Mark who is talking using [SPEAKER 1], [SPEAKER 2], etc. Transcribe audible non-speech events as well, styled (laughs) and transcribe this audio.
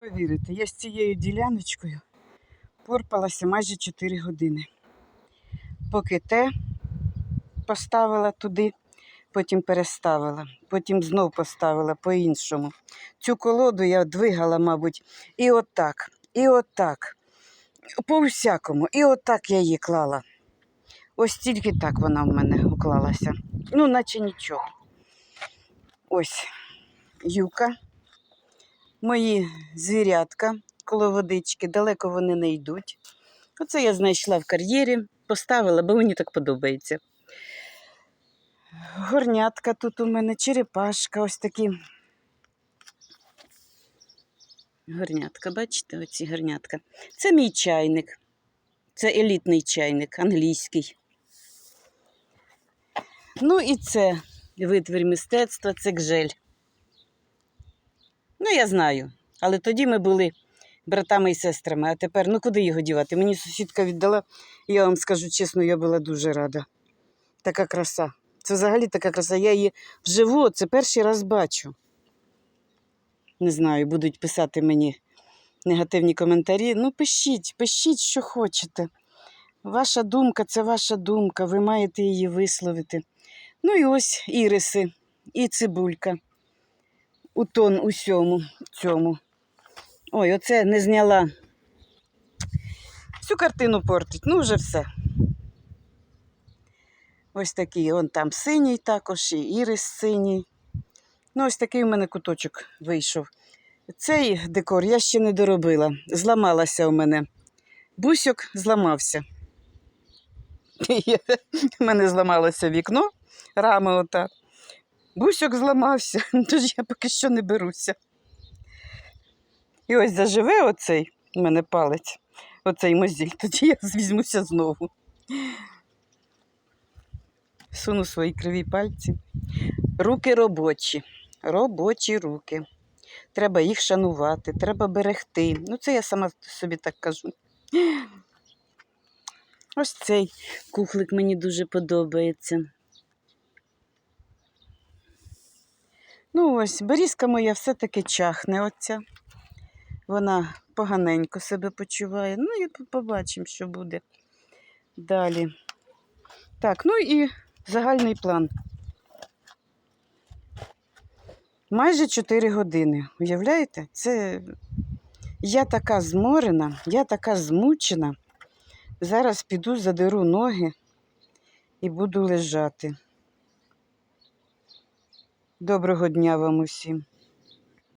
[SPEAKER 1] Повірите, я з цією діляночкою порпалася майже 4 години. Поки те поставила туди, потім переставила, потім знов поставила по-іншому. Цю колоду я двигала, мабуть, і отак, і отак. По всякому, і отак я її клала. Ось тільки так вона в мене уклалася. Ну, наче нічого. Ось юка. Мої звірятка коло водички, далеко вони не йдуть. Оце я знайшла в кар'єрі, поставила, бо мені так подобається. Горнятка тут у мене, черепашка, ось такі. Горнятка, бачите, оці горнятка. Це мій чайник. Це елітний чайник, англійський. Ну і це витвір мистецтва, це гжель. Ну, я знаю. Але тоді ми були братами і сестрами, а тепер ну куди його дівати? Мені сусідка віддала, я вам скажу чесно, я була дуже рада. Така краса. Це взагалі така краса. Я її вживу, це перший раз бачу. Не знаю, будуть писати мені негативні коментарі. Ну, пишіть, пишіть, що хочете. Ваша думка це ваша думка, ви маєте її висловити. Ну і ось іриси, і цибулька у тон усьому цьому. Ой, оце не зняла. Всю картину портить, ну вже все. Ось такий, он там синій також, і ірис синій. Ну, ось такий у мене куточок вийшов. Цей декор я ще не доробила. Зламалася у мене. Бусьок зламався. (laughs) У мене зламалося вікно, рама ота. Бусьок зламався, (laughs) тож я поки що не беруся. І ось заживе оцей у мене палець, оцей мозіль, (laughs) тоді я візьмуся знову. Суну свої криві пальці. Руки робочі, робочі руки. Треба їх шанувати, треба берегти. Ну, це я сама собі так кажу. Ось цей кухлик мені дуже подобається. Ну, ось, берізка моя все-таки чахне оця. Вона поганенько себе почуває. Ну і побачимо, що буде далі. Так, ну і загальний план. Майже 4 години. Уявляєте? Це я така зморена, я така змучена. Зараз піду задеру ноги і буду лежати. Доброго дня вам усім.